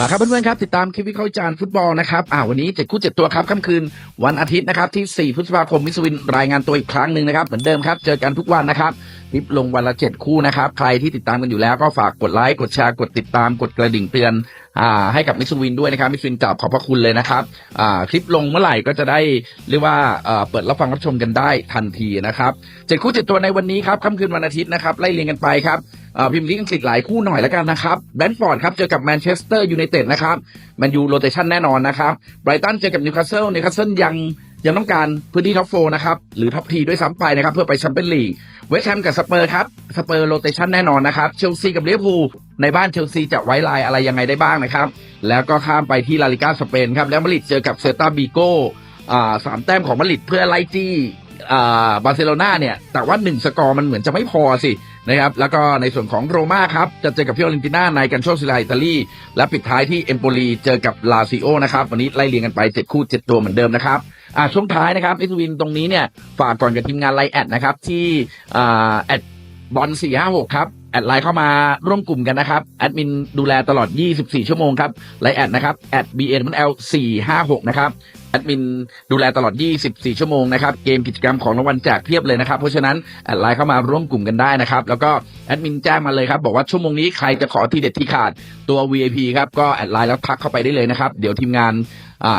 มาครับเพื่อนๆครับติดตามคลิปวิเคราะห์จาร์ฟุตบอลนะครับอ่าวันนี้เจ็ดคู่เจ็ดตัวครับค่ำคืนวันอาทิตย์นะครับที่ 4 พฤษภาคมมิสวินรายงานตัวอีกครั้งหนึ่งนะครับเหมือนเดิมครับเจอกันทุกวันนะครับคลิปลงวันละเจ็ดคู่นะครับใครที่ติดตามกันอยู่แล้วก็ฝากกดไลค์กดแชร์กดติดตามกดกระดิ่งเตือนอ่าให้กับมิสวินด้วยนะครับมิสวินกราบขอบพระคุณเลยนะครับอ่าคลิปลงเมื่อไหร่ก็จะได้เรียกว่าเอ่อเปิดรับฟังรับชมกันได้ทันทีนะครับเจ็ดคู่เจ็ดตัวในวันนี้ครับค่ำคืนวันอาทิตย์นะครับไล่เรียงกันไปครับ พิมพ์ลีกอังกฤษหลายคู่หน่อยแล้วกันนะครับแบนฟอร์ดครับเจอกับแมนเชสเตอร์ยูไนเต็ดนะครับแมนยูโรเตชันแน่นอนนะครับไบรตันเจอกับนิวคาสเซิลนิวคาสเซิลยังยังต้องการพื้นที่ท็อปโฟนะครับหรือท็อปทีด้วยซ้ำไปนะครับเพื่อไปแชมเปี้ยนลีกเวสต์แฮมกับสเปอร์ครับสเปอร์โรเตชันแน่นอนนะครับเชลซีกับลิเวอร์พูลในบ้านเชลซีจะไว้ลายอะไรยังไงได้บ้างนะครับแล้วก็ข้ามไปที่ลาลิก้าสเปนครับแล้วมาริดเจอกับเซตาบีโกอ่าสามแต้มของมาริดเพื่อไล่จี้บาร์เซโลนาเนี่ยแต่ว่าหนึ่งสกอร์มันเหมือนจะไม่พอสิ นะครับแล้วก็ในส่วนของโรม่าครับ จะเจอกับฟิโอเรนติน่าในกันโชซิลาอิตาลี และปิดท้ายที่เอมโปลีเจอกับลาซิโอนะครับ วันนี้ไล่เรียงกันไป7คู่7ตัวเหมือนเดิมนะครับอ่าช่วงท้ายนะครับอิสวินตรงนี้เนี่ยฝากก่อนกับทีมงานไลแอดนะครับที่อ่าแอดบอล456ครับแอดไลน์เข้ามาร่วมกลุ่มกันนะครับ แอดมินดูแลตลอด 24 ชั่วโมงครับ ไลน์แอดนะครับแอด bnl 456 นะครับ ดมินดูแลตลอด 24 ชั่วโมงนะครับ เกมกิจกรรมของรางวัลแจกเพียบเลยนะครับ เพราะฉะนั้นแอดไลน์เข้ามาร่วมกลุ่มกันได้นะครับ แล้วก็แอดมินแจ้งมาเลยครับ บอกว่าชั่วโมงนี้ใครจะขอทีเด็ดที่ขาดตัว VIP ครับก็แอดไลน์แล้วทักเข้าไปได้เลยนะครับ เดี๋ยวทีมงาน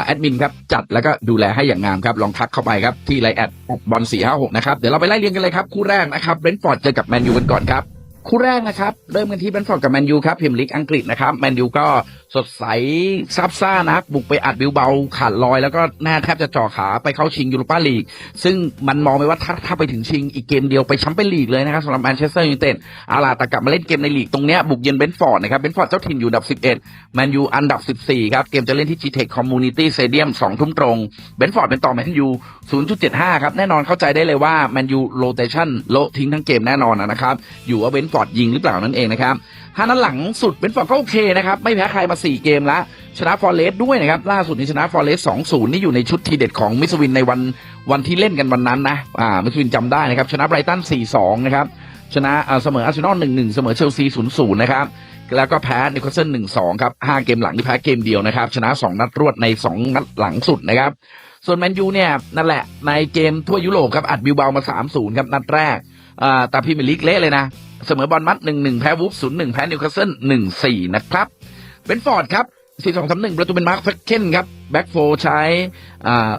แอดมินครับจัดแล้วก็ดูแลให้อย่างงามครับ ลองทักเข้าไปครับที่ไลน์แอดบอล456นะครับเดี๋ยวเราไปไล่เรียงกันเลยครับคู่แรกนะครับเบรนท์ฟอร์ดเจอกับแมนยูกันก่อนครับ คู่แรกนะครับ เริ่มกันที่แบนท์ฟอร์ดกับแมนยูครับพิมลีกอังกฤษนะครับแมนยูก็สดใสซับซ่านะครับ บุกไปอัดบิลเบาขาดลอย แล้วก็หน้าแทบจะจ่อขาไปเข้าชิงยูโรปาลีก ซึ่งมันมองไปว่าถ้าถ้าไปถึงชิงอีกเกมเดียวไปแชมเปี้ยนลีกเลยนะครับสำหรับแมนเชสเตอร์ยูไนเต็ดอาล่ะแตกลับมาเล่นเกมในลีกตรงเนี้ยบุกเยือนเบนท์ฟอร์ดนะครับเบนท์ฟอร์ดเจ้าถิ่นอยู่อันดับ 11แมนยูอันดับ 14ครับเกมจะเล่นที่ GTEC Community Stadium 2ทุ่มตรงเบนท์ฟอร์ดเป็นต่อแมนยู0.75ครับแน่นอนเข้าใจได้เลยว่าแมนยูโรเตชันโลทิ้งทั้งเกมแน่นอนนะครับอยู่ว่าเบรนท์ฟอร์ดยิงหรือเปล่านั่นเองนะครับห้านัดหลังสุดเบนฟอร์ดก็โอเคนะครับไม่แพ้ใครมา 4 เกมแล้วชนะฟอร์เรสด้วยนะครับล่าสุดนี้ชนะฟอร์เรส2-0นี่อยู่ในชุดทีเด็ดของมิสวินในวันวันที่เล่นกันวันนั้นนะอ่ามิสวินจำได้นะครับชนะไบรตัน4-2นะครับชนะเสมออาร์เซนอล1-1เสมอเชลซี0-0นย์ศูนย์นะครับแล้วก็แพ้นิวคาสเซิล1-2ครับ5เกมหลังที่แพ้เกมเดียวนะครับ ชนะ2นัดรวดใน2นัดหลังสุดนะครับ ส่วนแมนยูเนี่ยนั่นแหละในเกมทั่วยุโรปครับอัดบิลเบามา3-0ครับนัดแรกอ่าแต่พรีเมียร์ลีกเละเลยนะ เสมอบอลมัด1-1แพ้วูฟ0-1แพ้นิวคาสเซิล1-4นะครับเบนฟอร์ดครับ4-2-3-1ประตูเป็นมาร์คเฟคเคนครับแบ็กโฟใช้อ่า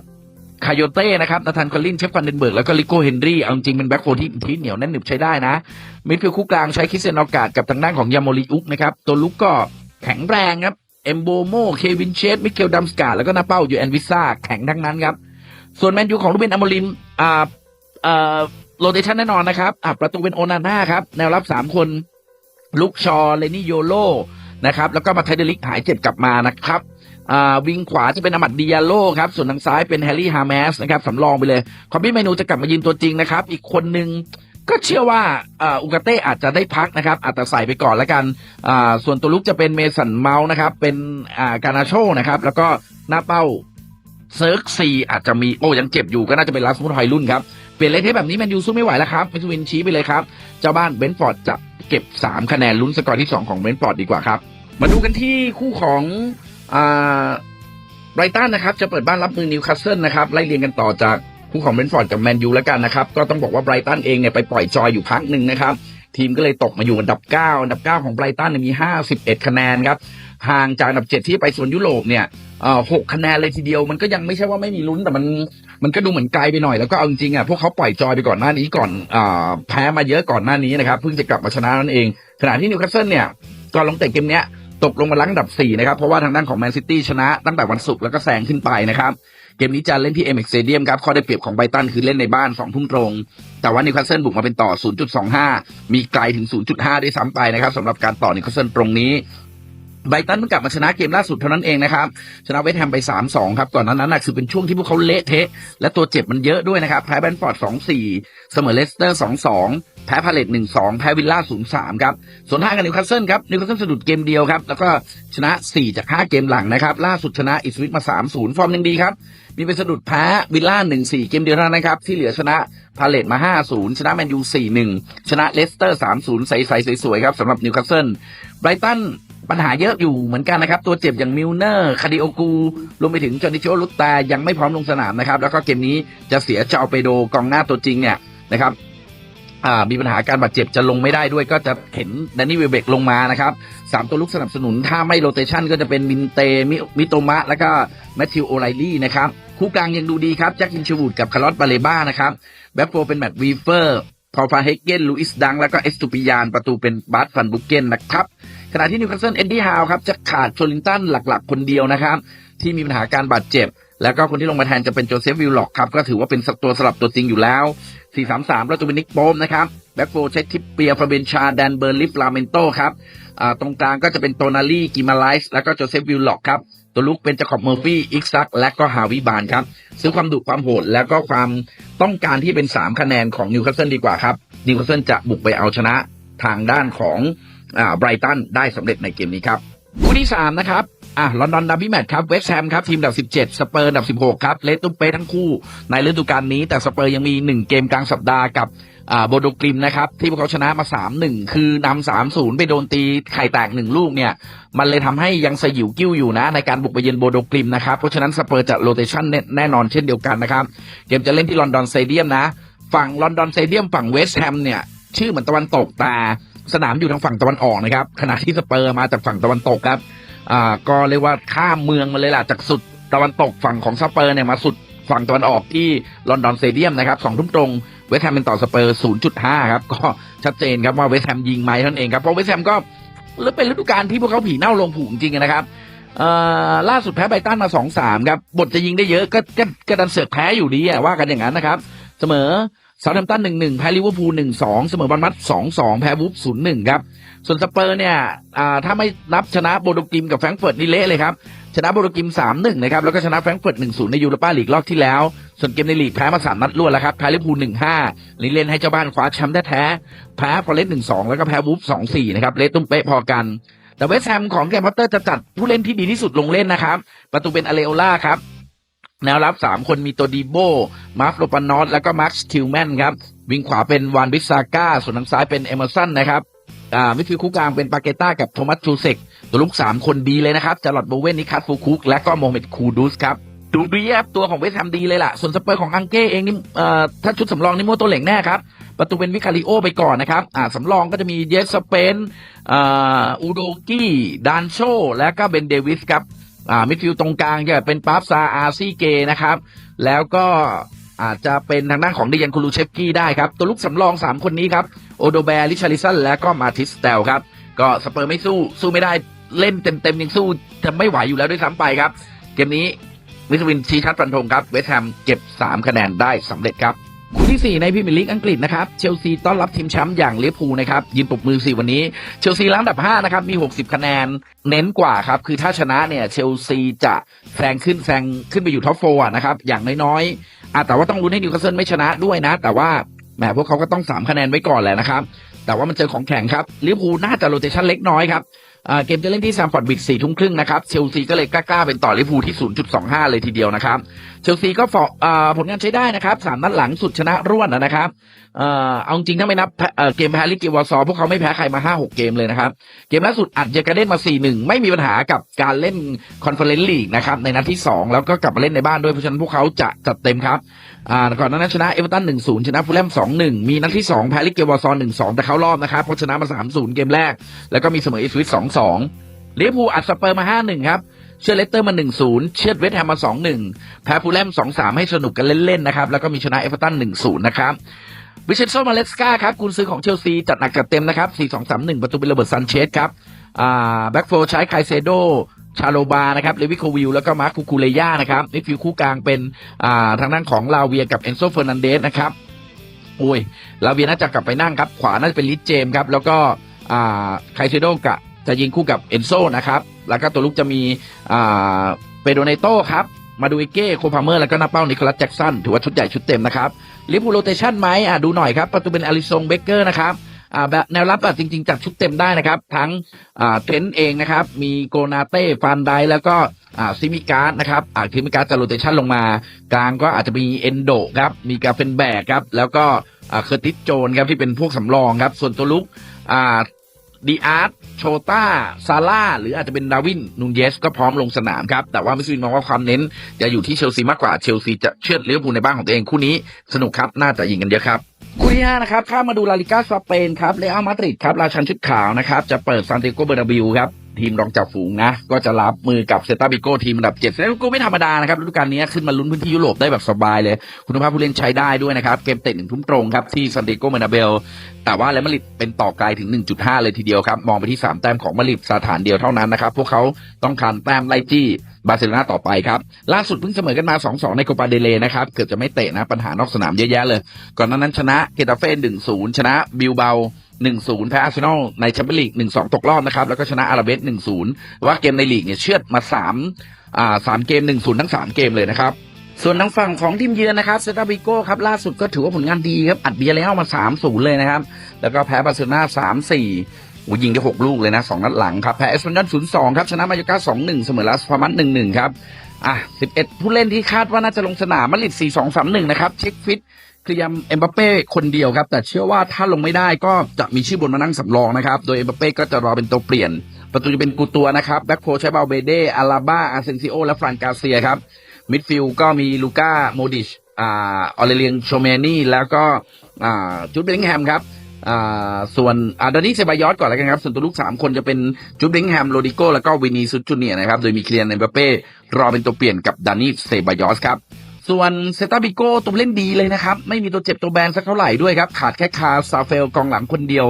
คาโยเต้นะครับนาธานคอลลินเชฟฟันเดนเบิร์กแล้วก็ลิโก้เฮนรี่เอาจริงเป็นแบ็กโฟที่ที่เหนียวแน่นหนึบใช้ได้นะ มิดฟิลด์คู่กลางใช้คิสเซนอากาศกับทางด้านของยาโมริอุกนะครับ ตัวลุกก็แข็งแรงครับ เอมโบโม เควินเชสมิเกลดัมสกาแล้วก็นาเป้าอยู่แอนวิซ่าแข็งทั้งนั้นครับ ส่วนแมนยูของลูเบนอโมริมอ่าอ่า โรเตชันแน่นอนนะครับอ่าประตูเป็นโอนาน่าครับ แนวรับสามคน ลุกชอเลนี่โยโลนะครับ แล้วก็มาไทเดลิกหายเจ็บกลับมานะครับอ่าวิงขวาจะเป็นอมัดดิยาโลครับ ส่วนทางซ้ายเป็นแฮร์รี่ฮาร์แมสนะครับสำรองไปเลย คอมบี้เมนูจะกลับมายืนตัวจริงนะครับ อีกคนนึงก็เชื่อว่าอ่าอุกาเต้อาจจะได้พักนะครับ อาจจะใส่ไปก่อนแล้วกันอ่าส่วนตัวลุกจะเป็นเมสันเมาส์นะครับ เป็นอ่าการนาโชนะครับ แล้วก็หน้าเป้าเซิร์กซีอาจจะมีโอ้ยังเจ็บอยู่ก็น่าจะเป็นลาสมุทไฮรุ่นครับ เปลี่ยนเลนเทปแบบนี้แมนยูสู้ไม่ไหวแล้วครับมิสวินชี้ไปเลยครับ เจ้าบ้านเบนฟอร์ดจะเก็บ 3 คะแนนลุ้นสกอร์ที่ 2 ของเบนฟอร์ดดีกว่าครับ มาดูกันที่คู่ของอ่าไบรตันนะครับ จะเปิดบ้านรับมือนิวคาสเซิลนะครับไล่เรียงกันต่อจากคู่ของเบนฟอร์ดกับแมนยูแล้วกันนะครับ ก็ต้องบอกว่าไบรตันเองเนี่ยไปปล่อยจอยอยู่พักหนึ่งนะครับ ทีมก็เลยตกมาอยู่อันดับ 9 อันดับ 9 ของไบรตันมี 51 คะแนนครับห่างจากอันดับ 7 ที่ไปโซนยุโรปเนี่ยหกคะแนนเลยทีเดียวมันก็ยังไม่ใช่ว่าไม่มีลุ้นแต่มัน มันก็ดูเหมือนไกลไปหน่อยแล้วก็เอาจริงอะพวกเขาปล่อยจอยไปก่อนหน้านี้ก่อนอ่าแพ้มาเยอะก่อนหน้านี้นะครับเพิ่งจะกลับมาชนะนั่นเอง ขณะที่นิวคาสเซิลเนี่ยก่อนลงเตะเกมเนี้ยตกลงมาลังอันดับ4นะครับเพราะว่าทางด้านของแมนซิตี้ชนะตั้งแต่วันศุกร์แล้วก็แซงขึ้นไปนะครับเกมนี้จะเล่นที่เอ็มเอ็กซ์เดียมครับข้อได้เปรียบของไบตันคือเล่นในบ้าน2ทุ่มตรง แต่ว่านิวคาสเซิลบุกมาเป็นต่อ 0.25 มีไกลถึง 0.5 ด้วยซ้ำไปนะครับสำหรับการต่อนิวคาสเซิลตรงนี้ ไบรตันเพิ่งกลับมาชนะเกมล่าสุดเท่านั้นเองนะครับ ชนะเวสต์แฮมไป 3-2 ครับก่อนหนานั้นคือเป็นช่วงที่พวกเขาเละเทะ และตัวเจ็บมันเยอะด้วยนะครับ แพ้แบนฟอร์ด 2-4 เสมอเลสเตอร์ 2-2 แพ้พาเลต1-2 แพ้วิลล่า 0-3 ครับส่วนทางกับนิวคาสเซิลครับนิวคาสเซิลสะดุดเกมเดียวครับ แล้วก็ชนะ 4 จาก 5 เกมหลังนะครับ ล่าสุดชนะอิสวิตมา 3-0 ฟอร์มยังดีครับมีไปสะดุดแพ้วิลล่า 1-4 เกมเดียวเท่านั้นนะครับ ที่เหลือชนะพาเลตมา 5-0 ชนะแมนยู 4-1 ชนะเลสเตอร์ 3-0 ใสๆสวยๆครับสำหรับนิวคาสเซิลไบรตัน ปัญหาเยอะอยู่เหมือนกันนะครับ ตัวเจ็บอย่างมิลเนอร์ คาดิโอกู รวมไปถึงจอนิโชลุตต่ยังไม่พร้อมลงสนามนะครับ แล้วก็เกมนี้จะเสียเจ้าเปโดกองหน้าตัวจริงเนี่ยนะครับมีปัญหาการบาดเจ็บจะลงไม่ได้ด้วยก็จะเห็นแดนนี่เวเบกลงมานะครับสามตัวลุกสนับสนุน ถ้าไม่โรเตชันก็จะเป็นมินเตมิมิโตมะ แล้วก็แมทธิวโอไลลี่นะครับ คู่กลางยังดูดีครับแจ็คกินชูวูดกับคาร์ลอสบาเลบ้านะครับแบ็คโฟเป็นแมตต์วีเฟอร์ พอฟาเฮเกนลูอิสดัง แล้วก็เอสตูปิยานประตูเป็นบาร์ตฟันบุกเกนนะครับ ขณะที่นิวคาสเซิลเอ็ดดี้ฮาวครับจะขาดโชลินตันหลักๆ คนเดียวนะครับ ที่มีปัญหาการบาดเจ็บ แล้วก็คนที่ลงมาแทนจะเป็นโจเซฟวิลล็อกครับ ก็ถือว่าเป็นตัวสลับตัวจริงอยู่แล้ว 4-3-3 แล้วตัวเป็นนิกโปมนะครับแบ็กโฟร์เช็คทิปเปียฟาเบนชา แดนเบอร์ลิฟลาเมนโตครับตรงกลางก็จะเป็นโตนาลีกิมาไลส์แล้วก็โจเซฟวิลล็อกครับ ตัวลุกเป็นจคอบเมอร์ฟี่อิกซักและก็ฮาวิบานครับซึ่งความดุความโหดแล้วก็ความต้องการที่เป็น 3 คะแนนของนิวคาสเซิลดีกว่าครับนิวคาสเซิลจะบุกไปเอาชนะทางด้านของไบรตันได้สำเร็จในเกมนี้ครับคู่ที่ 3 นะครับอะลอนดอนดับบี้แมตช์ครับเวสต์แฮมครับทีมอันดับ 17 สเปอร์อันดับ 16 ครับเลสตุ้มเป้ทั้งคู่ในฤดูกาลนี้ แต่สเปอร์ยังมี 1 เกมกลางสัปดาห์กับ โบโดกริมนะครับ ที่พวกเขาชนะมา3-1คือนำ3-0ไปโดนตีไข่แตกหนึ่งลูกเนี่ย มันเลยทำให้ยังสยิวกิ้วอยู่นะ ในการบุกไปเยือนโบโดกริมนะครับ เพราะฉะนั้นสเปอร์จะโรเตชันแน่นอนเช่นเดียวกันนะครับ เกมจะเล่นที่ลอนดอนสเตเดียมนะ ฝั่งลอนดอนสเตเดียมฝั่งเวสต์แฮมเนี่ย ชื่อเหมือนตะวันตกแต่สนามอยู่ทางฝั่งตะวันออกนะครับขณะที่สเปอร์มาจากฝั่งตะวันตกครับอ่าก็เรียกว่าข้ามเมืองมาเลยล่ะจากสุดตะวันตกฝั่งของสเปอร์เนี่ยมาสุด ฝั่งตะวันออกที่ลอนดอนสเตเดียมนะครับสองทุ่มตรงเวสต์แฮมเป็นต่อสเปอร์ 0.5 ครับ ก็ชัดเจนครับว่าเวสต์แฮมยิงไหมเท่านเองครับ เพราะเวสต์แฮมก็เป็นฤดูกาลที่พวกเขาผีเน่าลงผุจริงนะครับเออล่าสุดแพ้ไบรตันมา 2-3 ครับ บทจะยิงได้เยอะก็ก็ก็ดันเสือกแพ้อยู่ดีอะว่ากันอย่างนั้นนะครับ เสมอซาท์แฮมตัน1-1แพ้ลิเวอร์พูล1-2เสมอบอลมัด2-2แพ้วูฟ0-1ครับ ส่วนสเปอร์เนี่ยถ้าไม่นับชนะโบโดกิมกับแฟรงก์เฟิร์ตนี่เละเลยครับ ชนะโบโดกิม 3-1 นะครับ แล้วก็ชนะแฟรงก์เฟิร์ต 1-0 ในยูโรปาลีกรอบที่แล้ว ส่วนเกมในลีกแพ้มา 3 นัดรวดแล้วครับ แพ้ลิเวอร์พูล 1-5ลิเลนให้เจ้าบ้านคว้าแชมป์แท้แพ้ฟอร์เรสต์1-2 แล้วก็แพ้วูฟ2-4 นะครับ เละตุ้มเป๊ะพอกัน แต่เวสแฮมของแกมพอตเตอร์จะจัดผู้เล่นที่ดีที่สุดลงเล่นนะครับ ประตูเป็นอเลโอล่าครับ แนวรับ 3 คนมีตัวดีโบ มาร์ฟโลปานอสแล้วก็มาร์คสคิวแมนครับ วิ่งขวาเป็นวานบิซาก้า ส่วนทางซ้ายเป็นเอเมอร์สันนะครับ อ่ามิดฟิลด์คู่กลางเป็นปาเกต้ากับโทมัสทูเซก ตัวลูกสามคนดีเลยนะครับจารอดโบเวนนิคัสฟูคุก และก็โมเมดคูดูสครับดูดีครับตัวของเวสแฮมดีเลยล่ะ ส่วนสเปอร์ของอังเก้เองนี่เอ่อถ้าชุดสำรองนี่มัวตัวเหล่งแน่ครับ ประตูเป็นวิคาริโอไปก่อนนะครับอ่าสำรองก็จะมีเยสสเปนอ่าอูโดกี้ดานโช และก็เบนเดวิสครับอ่ามิดฟิลด์ตรงกลางจะเป็นปาฟซาอาซีเกนะครับ แล้วก็อาจจะเป็นทางด้านของเดียนคูลูเชฟกี้ได้ครับ ตัวลูกสำรอง 3 คนนี้ครับ โอโดแบร์ลิชาริสันและก็มาทิสเตลครับ ก็สเปอร์ไม่สู้สู้ไม่ได้ เล่นเต็มๆยังสู้จะไม่ไหวอยู่แล้วด้วยซ้ำไปครับ เกมนี้วิสวินชี้ชัดฟันธงครับเวสต์แฮมเก็บ 3 คะแนนได้สำเร็จครับคู่ที่ 4 ในพรีเมียร์ลีกอังกฤษนะครับเชลซีต้อนรับทีมแชมป์อย่างเลี้ยพูนะครับยืนปรบมือสี่วันนี้เชลซีล้างอันดับ 5 นะครับ มี 60 คะแนนเน้นกว่าครับ คือถ้าชนะเนี่ยเชลซีจะแซงขึ้นแซงขึ้นไปอยู่ท็อปโฟร์นะครับ อย่างน้อยๆอะแต่ว่าต้องลุ้นให้นิวคาสเซิลไม่ชนะด้วยนะ แต่ว่าแหมพวกเขาก็ต้อง 3 คะแนนไว้ก่อนแหละนะครับ แต่ว่ามันเจอของแข็งครับลิเวอร์พูลน่าจะโรเตชันเล็กน้อยครับ เกมจะเล่นที่แซมฟอร์ดบิดสี่ทุ่มครึ่งนะครับเชลซีก็เลยกล้าๆเป็นต่อลิฟูที่ 0.25 เลยทีเดียวนะครับ ลซีก็ฟออ่าผลงานใช้ได้นะครับสามนัดหลังสุดชนะรวดนะครับเอาจริงถ้าไม่นับเกมแพ้ลิกิวอร์ซอพวกเขาไม่แพ้ใครมา5-6เกมเลยนะครับ เกมล่าสุดอัดเยกาเดนมา4-1ไม่มีปัญหากับการเล่นคอนเฟอเรนซ์ลีกนะครับในนัดที่2แล้วก็กลับมาเล่นในบ้านด้วยเพราะฉะนั้นพวกเขาจะจัดเต็มครับก่อนหน้านั้นชนะเอเวอร์ตัน1-0ชนะฟูลแลม2-1มีนัดที่2แพ้ลิกิวอร์ซอ1-2แต่เขารอบนะครับเพราะชนะมา3-0เกมแรก แล้วก็มีเสมออีสวิต2-2ลิเวอร์พูลอัดสเปอร์มา5-1ครับ เชื่อเลสเตอร์มา 1-0 เชื่อเวสต์แฮมมา 2-1 แพ้ฟูลแลม 2-3 ให้สนุกกันเล่นๆนะครับ แล้วก็มีชนะเอเวอร์ตัน 1-0 นะครับวิเชนโซมาเลสกาครับกุนซื้อของเชลซี จัดหนักจัดเต็มนะครับ 4-2-3-1 ประตูเป็นระเบิดซันเชสครับแบ็กโฟใช้ไคเซโดชาโลบานะครับเลวิโควิลแล้วก็มาร์คคูคูเลย่านะครับมิดฟิลด์คู่กลางเป็นทางด้านของลาเวียกับเอนโซเฟอร์นันเดสนะครับโอ้ยลาเวียน่าจะกลับไปนั่งครับ ขวาน่าจะเป็นลิสเจมครับ แล้วก็ไคเซโดกะ จะยิงคู่กับเอนโซนะครับ แล้วก็ตัวลุกจะมีเปโดเนโต้ครับ มาดูเอเก้โคพาเมอร์แล้วก็นาเป้านิโคลัสแจ็กสันถือว่าชุดใหญ่ชุดเต็มนะครับลิเวอร์พูโรเตชันไหมอะดูหน่อยครับประตูเป็นอลิซงเบเกอร์นะครับอ่าแบบแนวรับอะจริง ๆจัดชุดเต็มได้นะครับ ทั้งอ่าเทรนต์เองนะครับ มีโกนาเต้ฟันไดแล้วก็อ่าซิมิการ์ดนะครับอ่าซิมิการ์ดจะโรเตชันลงมากลางก็อาจจะมีเอนโดครับมีกาเฟนแบกครับแล้วก็อ่าเคอร์ติสโจนครับที่เป็นพวกสำรองครับส่วนตัวลุกอ่า ดีอาร์ตโชต้าซาร่าหรืออาจจะเป็นดาวินนูนเยสก็พร้อมลงสนามครับ แต่ว่ามิสซินมองว่าความเน้นจะอยู่ที่เชลซีมากกว่าเชลซีจะเชือดลิเวภูในบ้านของตัวเองคู่นี้สนุกครับ น่าจะยิงกันเยอะครับคู่ที่ห้านะครับข้ามมาดูลาลิก้าสเปนครับเรอัลมาดริดครับราชันชุดขาวนะครับจะเปิดซานเตโกเบอร์นาบิวครับ ทีมรองจากฝูงนะ ก็จะรับมือกับเซตาบิโก้ทีมอันดับเจ็ดเซตาบิโก้ไม่ธรรมดานะครับฤดูกาลนี้ขึ้นมาลุ้นพื้นที่ยุโรปได้แบบสบายเลย คุณภาพผู้เล่นใช้ได้ด้วยนะครับ เกมเตะหนึ่งทุ่มตรงครับ ที่ซันเดโกเบอร์นาเบล แต่ว่าแลมาริดเป็นต่อไกลถึง 1.5 เลยทีเดียวครับ มองไปที่ 3 แต้มของมาริดสถานเดียวเท่านั้นนะครับพวกเขาต้องการแต้มไล่จี้ บาร์เซโลนาต่อไปครับ ล่าสุดเพิ่งเสมอกันมา 2-2 ในโคปาเดเลนะครับ เกือบจะไม่เตะนะ ปัญหานอกสนามเยอะแยะเลย ก่อนหน้านั้นชนะเกตาเฟ่1-0 ชนะบิลเบา1-0 แพ้อาร์เซนอลในแชมเปี้ยนลีก1-2 ตกรอบนะครับ แล้วก็ชนะอาราเบส1-0 ว่าเกมในลีกเนี่ยเชือดมา3อ่า3เกม 1-0 ทั้ง 3 เกมเลยนะครับส่วนทางฝั่งของทีมเยือนนะครับเซตาบิโก้ครับล่าสุดก็ถือว่าผลงานดีครับ อัดเบียร์แล้วมา3-0 เลยนะครับ แล้วก็แพ้บาร์เซโลนา3-4 โอ้ยิงได้หกลูกเลยนะสองนัดหลังครับแพ้เอสปันยอนศูนย์สองครับชนะมาโยกาสองหนึ่งเสมอลาสพามันหนึ่งหนึ่งครับอะสิบเอ็ดผู้เล่นที่คาดว่าน่าจะลงสนามมาริดสี่สองสามหนึ่งนะครับเช็คฟิตเคลียมเอ็มบัปเป้คนเดียวครับ แต่เชื่อว่าถ้าลงไม่ได้ก็จะมีชื่อบนมานั่งสำรองนะครับ โดยเอ็มบัปเป้ก็จะรอเป็นตัวเปลี่ยน ประตูจะเป็นกูตัวนะครับแบ็คโฟใช้บาเบเดอาราบ้าอาเซนซิโอและฟรานกาเซียครับมิดฟิลด์ก็มีลูก้าโมดิชอ่าออเลเลียงโชเมนี่แล้วก็อ่าจูดเบลลิงแฮมครับ อ่าส่วนอ่าดอนนี่เซบายอสก่อนแล้วกันครับ ส่วนตัวลูกสามคนจะเป็นจูดเบลลิงแฮมโรดิโกแล้วก็วินีซุจูเนียนะครับ โดยมีเคลียร์เนเบเป้รอเป็นตัวเปลี่ยนกับดานี่เซบายอสครับส่วนเซตาบิโก้ตัวเล่นดีเลยนะครับ ไม่มีตัวเจ็บตัวแบนสักเท่าไหร่ด้วยครับ ขาดแค่คาซาเฟลกองหลังคนเดียว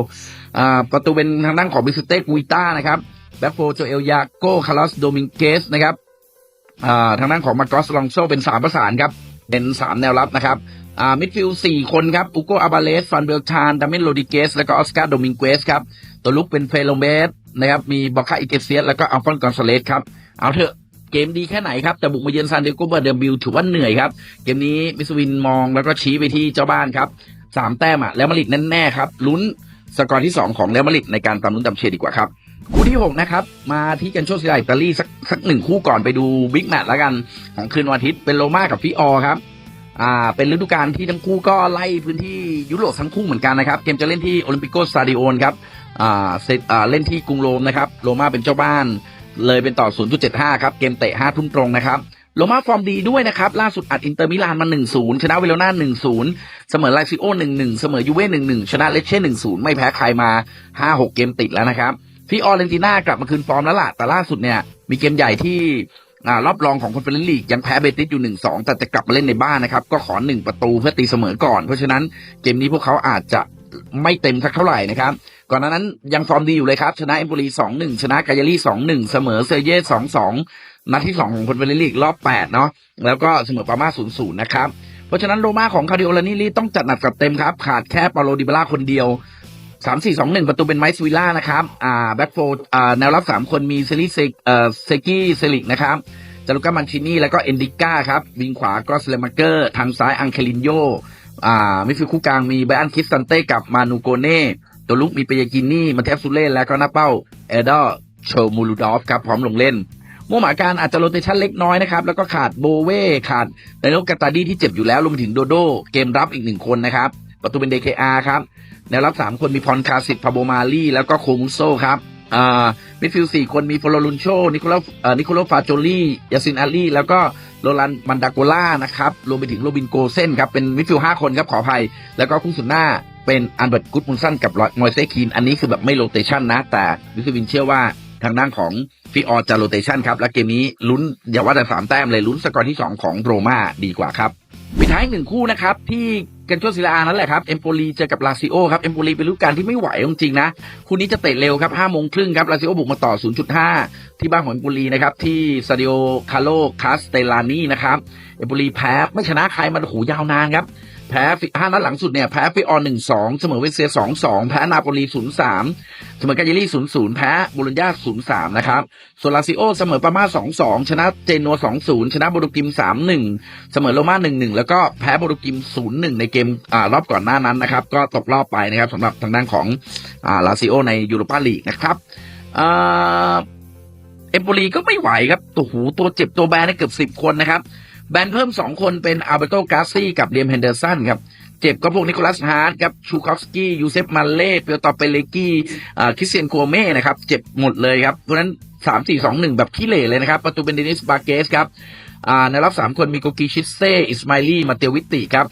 ประตูเป็นทางด้านของบิสเตกุยต้านะครับแบ็คโฟโจเอลยาโกคาร์ลอสโดมิงเกสนะครับทางด้านของมาร์กอสลองโซเป็นสามประสานครับเป็นสามแนวรับนะครับ อ่ามิดฟิลด์สี่คนครับอุโกอาบาเลสฟันเบลชานดามินโรดิเกส แล้วก็ออสการ์โดมิงเกสครับ ตัวลุกเป็นเฟโลเมสนะครับ มีบอคาอิเกเซียส แล้วก็อัลฟอนกอนซาเลสครับ เอาเถอะเกมดีแค่ไหนครับ แต่บุกมาเยือนซานเดโกเบอร์เดบิลถือว่าเหนื่อยครับ เกมนี้มิสวินมองแล้วก็ชี้ไปที่เจ้าบ้านครับสามแต้มอะแล้วมาริดแน่ๆครับลุ้นสกอร์ที่สองของแล้วมาดริดในการตามลุ้นตามเชียร์ดีกว่าครับคู่ที่ 6 นะครับ มาที่กันโชซิลาอิตาลีสักสักหนึ่งคู่ก่อนไปดูบิ๊กแมตช์แล้วกัน ของคืนวันอาทิตย์เป็นโรม่ากับฟิออครับ อ่าเป็นฤดูกาลที่ทั้งคู่ก็ไล่พื้นที่ยุโรปทั้งคู่เหมือนกันนะครับเกมจะเล่นที่โอลิมปิโกสตาดิโอนครับอ่าเซตอ่าเล่นที่กรุงโรมนะครับโรม่าเป็นเจ้าบ้าน เลยเป็นต่อ 0.75 ครับ เกมเตะ5ทุ่มตรงนะครับโรม่าฟอร์มดีด้วยนะครับ ล่าสุดอัดอินเตอร์มิลานมา 1-0 ชนะเวโรนา1-0 เสมอไลซิโอ 1-1 เสมอยูเว่1-1 ชนะเลเช่1-0 ไม่แพ้ใครมา 5-6 เกมติดแล้วนะครับพี่ออเรนติน่ากลับมาคืนฟอร์มแล้วล่ะแต่ล่าสุดเนี่ยมีเกมใหญ่ที่ รอบรองของคอนเฟอเรนลีกยังแพ้เบติสอยู่1-2แต่จะกลับมาเล่นในบ้านนะครับ ก็ขอ1ประตูเพื่อตีเสมอก่อน เพราะฉะนั้นเกมนี้พวกเขาอาจจะไม่เต็มสักเท่าไหร่นะครับ ก่อนหน้านั้นยังฟอร์มดีอยู่เลยครับ ชนะเอมโปลี2-1ชนะกายาลี2-1เสมอเซเย่2-2นัดที่2ของคอนเฟอเรนลีกรอบ8เนาะแล้วก็เสมอปามา0-0นย์ศูนย์นะครับเพราะฉะนั้นโรม่าของคาริโอลานิลีต้องจัดหนักจัดเต็มครับขาดแค่ปาโลดิบาล่าคนเดียว สามสี่สองหนึ่งประตูเป็นไมซ์วิลล่านะครับ อ่าแบ็กโฟอ่าแนวรับสามคนมีเซริเซเอ่อเซกี้เซลิกนะครับจารุก้ามันชินีแล้วก็เอนดิก้าครับวิงขวากรอสเลมาเกอร์ ทางซ้ายอังเคลินโยอ่ามิดฟิลคู่กลางมีไบอันคิสตันเต้กับมานูโกเน่ตัวลุกมีเปยากินี่มาเทฟซูเล่และก็หน้าเป้าเอเดอร์โชมูลูดอฟครับพร้อมลงเล่นม่วหมาการอาจจะโรเตชันเล็กน้อยนะครับ แล้วก็ขาดโบเว่ขาดไดโนกาตาดีที่เจ็บอยู่แล้วรวมถึงโดโดเกมรับอีกหนึ่งคนนะครับ ประตูเป็น DKR ครับ แนวรับสามคนมีพรคาสิตพาโบมาลีแล้วก็โคมุโซครับอ่ามิดฟิลด์สี่คนมีโฟโลลุนโชนิโคลาเอ่อนิโคลฟาโจลี่ยาซินอาลีแล้วก็โรลันมันดาโกล่านะครับรวมไปถึงโรบินโกเซนครับเป็นมิดฟิลด์ห้าคนครับขออภัย แล้วก็คู่สุดหน้าเป็นอันเบิร์ตกุดมุนสันกับมอยเซคีน อันนี้คือแบบไม่โรเตชันนะ แต่วิสวินเชื่อว่าทางด้านของฟิออจะโรเตชันครับ และเกมนี้ลุ้นอย่าว่าแต่สามแต้มเลยลุ้นสกอร์ที่สองของโรม่าดีกว่าครับปิดท้ายหนึ่งคู่นะครับที่ กันโชซิลานั่นแหละครับเอมโปลีเจอกับลาซิโอครับเอมโปลีเป็นฤดูกาลที่ไม่ไหวจริงๆนะคู่นี้จะเตะเร็วครับ5โมงครึ่งครับลาซิโอบุกมาต่อ 0.5 ที่บ้านของเอมโปลีนะครับที่ซาดิโอคาโลคาสเตลานีนะครับเอมโปลีแพ้ไม่ชนะใครมาโอ้โหยาวนานครับ แพ้ห้านัดหลังสุดเนี่ยแพ้ฟิออนหนึ่งสองเสมอเวสเซียสองสองแพ้นาโปลีศูนย์สามเสมอกาเยลี่ศูนย์ศูนย์แพ้บูรุญญาศูนย์สามนะครับส่วนลาซิโอเสมอปามาสองสองชนะเจนัวสองศูนย์ชนะโบโรกิมสามหนึ่งเสมอโรมาหนึ่งหนึ่งแล้วก็แพ้โบโรกิมศูนย์หนึ่งในเกมอ่ารอบก่อนหน้านั้นนะครับ ก็ตกรอบไปนะครับสำหรับทางด้านของอ่าลาซิโอในยูโรปาลีกนะครับอ่าเอมโปลีก็ไม่ไหวครับตัวหูตัวเจ็บตัวแบนเกือบสิบคนนะครับ แบนเพิ่ม 2 คนเป็นอัลเบโตกาซี่กับเดียมเฮนเดอร์สันครับเจ็บก็พวกนิโคลัสฮาร์ดครับชูคอฟสกี้ยูเซฟมาเล่เปียตอเปเลกี้อ่าคริสเตียนโคเม่นะครับเจ็บหมดเลยครับ เพราะฉะนั้นสามสี่สองหนึ่งแบบขี้เหร่เลยนะครับ ประตูเป็นเดนิสบาเกสครับอ่าในรอบสามคนมีโกกีชิสเซ่อิสมาลี่มาเตวิตติครับ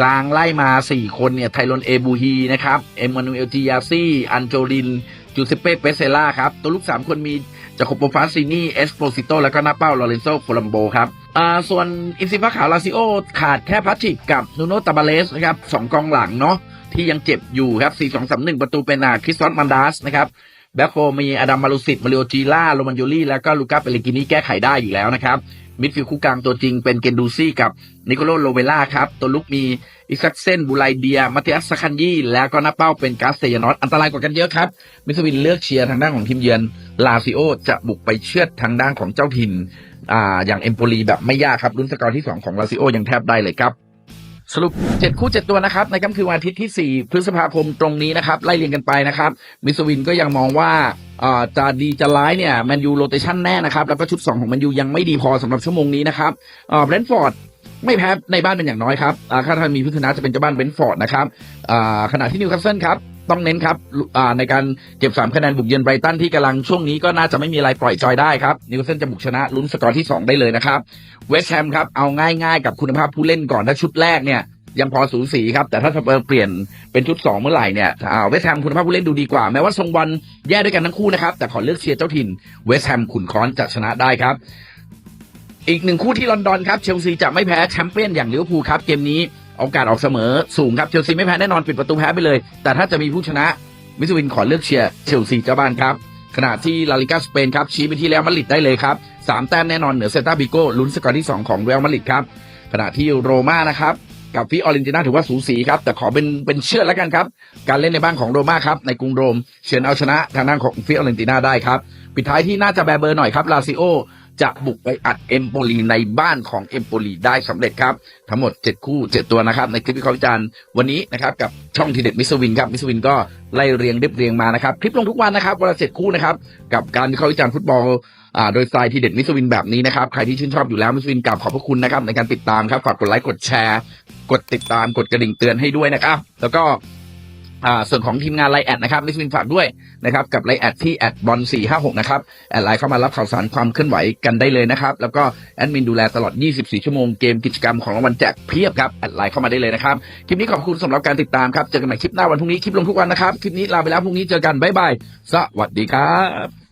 กลางไล่มา 4 คนเนี่ยไทรอนเอบูฮีนะครับเอมานูเอลจิยาซี่อันโจลินจูเซเป้เปเซล่าครับตัวลูก 3 คนมี จาโคโปฟาซินีเอสโปซิโตแล้วก็หน้าเป้าลอเรนโซโคลัมโบครับอ่าส่วนอินซิฟ้าขาวลาซิโอขาดแค่พัชชิกกับนูโนตาบาเลสนะครับสองกองหลังเนาะที่ยังเจ็บอยู่ครับ 4 2 3 1 ประตูเป็นอ่าคริสตอสมันดาสนะครับแบ็คโฟมีอดัมมารุสิตมาริโอจีล่าโรมันโยลี่แล้วก็ลูก้าเปเลกินีแก้ไขได้อยู่แล้วนะครับ มิดฟิลด์คู่กลางตัวจริงเป็นเกนดูซี่กับนิโคโลโลเวล่าครับ ตัวลุกมีอิซักเซนบูไลเดีย มาเติอัสคันยี่ แล้วก็หน้าเป้าเป็นกาสเซยานอสอันตรายกว่ากันเยอะครับ มิสวินเลือกเชียร์ทางด้านของทีมเยือนลาซิโอ จะบุกไปเชือดทางด้านของเจ้าถิ่นอ่าอย่างเอมโปลีแบบไม่ยากครับลุ้นสกอร์ที่ 2 ของลาซิโอยังแทบได้เลยครับ สรุปเจ็ดคู่เจ็ดตัวนะครับ ในค่ำคืนวันอาทิตย์ที่สี่พฤษภาคมตรงนี้นะครับ ไล่เรียงกันไปนะครับ มิสวินก็ยังมองว่าอ่าจะดีจะร้ายเนี่ยแมนยูโรเตชันแน่นะครับ แล้วก็ชุด2ของแมนยูยังไม่ดีพอสำหรับชั่วโมงนี้นะครับอ่าเบรนฟอร์ดไม่แพ้ในบ้านเป็นอย่างน้อยครับอาถ้าท่านมีพิธนาจะเป็นเจ้าบ้านเบรนฟอร์ดนะครับอ่าขณะที่นิวคาสเซิลครับ ต้องเน้นครับในการเก็บ 3 คะแนนบุกเยือนไบรตันที่กำลังช่วงนี้ก็น่าจะไม่มีอะไรปล่อยจอยได้ครับนิวเซิลจะบุกชนะลุ้นสกอร์ที่ 2 ได้เลยนะครับเวสต์แฮมครับเอาง่ายๆ กับคุณภาพผู้เล่นก่อนถ้าชุดแรกเนี่ยยังพอสูสีครับ แต่ถ้าสเปอร์เปลี่ยนเป็นชุด 2 เมื่อไหร่เนี่ยอ่าเวสต์แฮมคุณภาพผู้เล่นดูดีกว่า แม้ว่าทรงบอลแย่ด้วยกันทั้งคู่นะครับ แต่ขอเลือกเชียร์เจ้าถิ่นเวสต์แฮมขุนค้อนจะชนะได้ครับ อีกหนึ่งคู่ที่ลอนดอนครับเชลซีจะไม่แพ้แชมเปี้ยนอย่างลิเวอร์พูลครับเกมนี้ โอกาสออกเสมอสูงครับเชลซีไม่แพ้แน่นอนปิดประตูแพ้ไปเลย แต่ถ้าจะมีผู้ชนะมิสวินขอเลือกเชียร์เชลซีเจ้าบ้านครับขณะที่ลาลิกาสเปนครับชี้ไปที่เรอัลมาดริดได้เลยครับสามแต้มแน่นอนเหนือเซนตาบิโก้ลุ้นสกอร์ที่สองของเรอัลมาดริดครับขณะที่โรม่านะครับกับฟิออเรนติน่าถือว่าสูสีครับ แต่ขอเป็นเป็นเชื่อแล้วกันครับ การเล่นในบ้านของโรม่าครับ ในกรุงโรมเฉือนเอาชนะทางด้านของฟิออเรนติน่าได้ครับ ปิดท้ายที่น่าจะแบเบอร์หน่อยครับลาซิโอ จะบุกไปอัดเอมโปลีในบ้านของเอมโปลีได้สำเร็จครับ ทั้งหมด 7 คู่ 7 ตัวนะครับ ในคลิปวิเคราะห์วิจารณ์วันนี้นะครับกับช่องทีเด็ดมิสวินครับมิสวินก็ไล่เรียงเรียบเรียงมานะครับ คลิปลงทุกวันนะครับวันละเจ็ดคู่นะครับกับการวิเคราะห์วิจารณ์ฟุตบอลอ่าโดยสไตล์ทีเด็ดมิสวินแบบนี้นะครับใครที่ชื่นชอบอยู่แล้วมิสวินกราบขอบพระคุณนะครับในการติดตามครับฝากกดไลค์กดแชร์ กดติดตามกดกระดิ่งเตือนให้ด้วยนะครับแล้วก็ ส่วนของทีมงานไลแอดนะครับนิสวินฝากด้วยนะครับกับไลแอดที่แอดบอลสี่ห้าหกนะครับแอดไลน์เข้ามารับข่าวสารความเคลื่อนไหวกันได้เลยนะครับ แล้วก็แอดมินดูแลตลอด 24 ชั่วโมงเกมกิจกรรมของรางวัลแจกเพียบครับแอดไลน์เข้ามาได้เลยนะครับ คลิปนี้ขอบคุณสำหรับการติดตามครับ เจอกันใหม่คลิปหน้าวันพรุ่งนี้ คลิปลงทุกวันนะครับ คลิปนี้ลาไปแล้วพรุ่งนี้เจอกันบ๊ายบายสวัสดีครับ